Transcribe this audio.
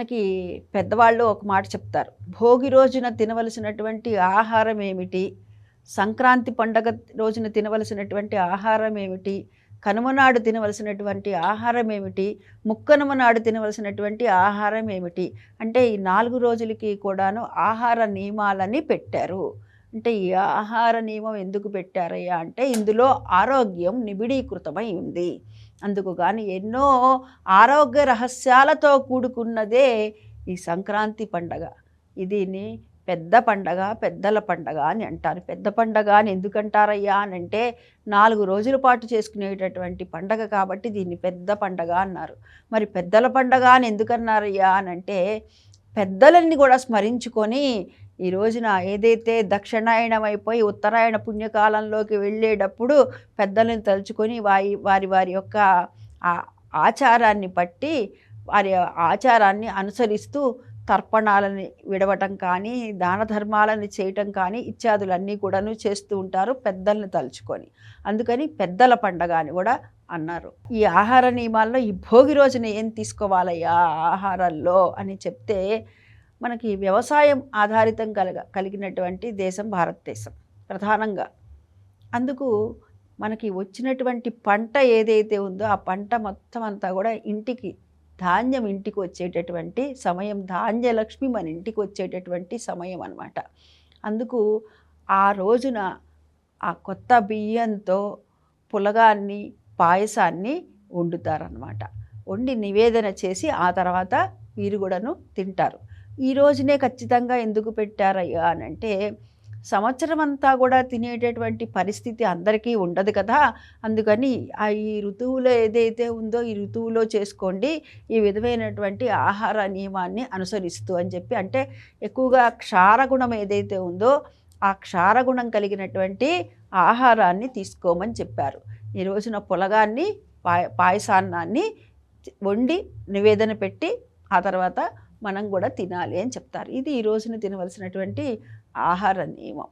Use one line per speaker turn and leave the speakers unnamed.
మనకి పెద్దవాళ్ళు ఒక మాట చెప్తారు. భోగి రోజున తినవలసినటువంటి ఆహారం ఏమిటి సంక్రాంతి పండగ రోజున తినవలసినటువంటి ఆహారం ఏమిటి కనుమనాడు తినవలసినటువంటి ఆహారం ఏమిటి ముక్కనుమ నాడు తినవలసినటువంటి ఆహారం ఏమిటి అంటే ఈ నాలుగు రోజులకి కూడాను ఆహార నియమాలని పెట్టారు. అంటే ఈ ఆహార నియమం ఎందుకు పెట్టారయ్యా అంటే ఇందులో ఆరోగ్యం నిబిడీకృతమై ఉంది. అందుకు కానీ ఎన్నో ఆరోగ్య రహస్యాలతో కూడుకున్నదే ఈ సంక్రాంతి పండగ. దీన్ని పెద్ద పండగ పెద్దల పండగ అని అంటారు. పెద్ద పండగ అని ఎందుకంటారయ్యా అని అంటే నాలుగు రోజుల పాటు చేసుకునేటటువంటి పండగ కాబట్టి దీన్ని పెద్ద పండగ అన్నారు. మరి పెద్దల పండగ అని ఎందుకన్నారయ్యా అని అంటే పెద్దలని కూడా స్మరించుకొని ఈ రోజున ఏదైతే దక్షిణాయనం అయిపోయి ఉత్తరాయణ పుణ్యకాలంలోకి వెళ్ళేటప్పుడు పెద్దలను తలుచుకొని వారి వారి వారి యొక్క ఆచారాన్ని బట్టి వారి ఆచారాన్ని అనుసరిస్తూ తర్పణాలని విడవటం కానీ దాన ధర్మాలని చేయటం కానీ ఇత్యాదులన్నీ కూడాను చేస్తూ ఉంటారు పెద్దల్ని తలుచుకొని. అందుకని పెద్దల పండగ అని కూడా అన్నారు. ఈ ఆహార నియమాల్లో ఈ భోగి రోజున ఏం తీసుకోవాలయ్యా ఆహారాల్లో అని చెప్తే మనకి వ్యవసాయం ఆధారితం కలగ కలిగినటువంటి దేశం భారతదేశం ప్రధానంగా. అందుకు మనకి వచ్చినటువంటి పంట ఏదైతే ఉందో ఆ పంట మొత్తం అంతా కూడా ఇంటికి ధాన్యం ఇంటికి వచ్చేటటువంటి సమయం ధాన్యలక్ష్మి మన ఇంటికి వచ్చేటటువంటి సమయం అన్నమాట. అందుకు ఆ రోజున ఆ కొత్త బియ్యంతో పులగాన్ని పాయసాన్ని వండుతారనమాట వండి నివేదన చేసి ఆ తర్వాత వీరు కూడాను తింటారు. ఈ రోజునే ఖచ్చితంగా ఎందుకు పెట్టారయ్యా అని అంటే సంవత్సరం అంతా కూడా తినేటటువంటి పరిస్థితి అందరికీ ఉండదు కదా. అందుకని ఆ ఈ ఋతువులో ఏదైతే ఉందో ఈ ఋతువులో చేసుకోండి. ఈ విధమైనటువంటి ఆహార నియమాన్ని అనుసరిస్తూ అని చెప్పి అంటే ఎక్కువగా క్షారగుణం ఏదైతే ఉందో ఆ క్షారగుణం కలిగినటువంటి ఆహారాన్ని తీసుకోమని చెప్పారు. ఈ రోజున పులగాన్ని పాయ పాయసాన్నాన్ని వండి నివేదన పెట్టి ఆ తర్వాత మనం కూడా తినాలి అని చెప్తారు. ఇది ఈ రోజున తినవలసినటువంటి ఆహార నియమం.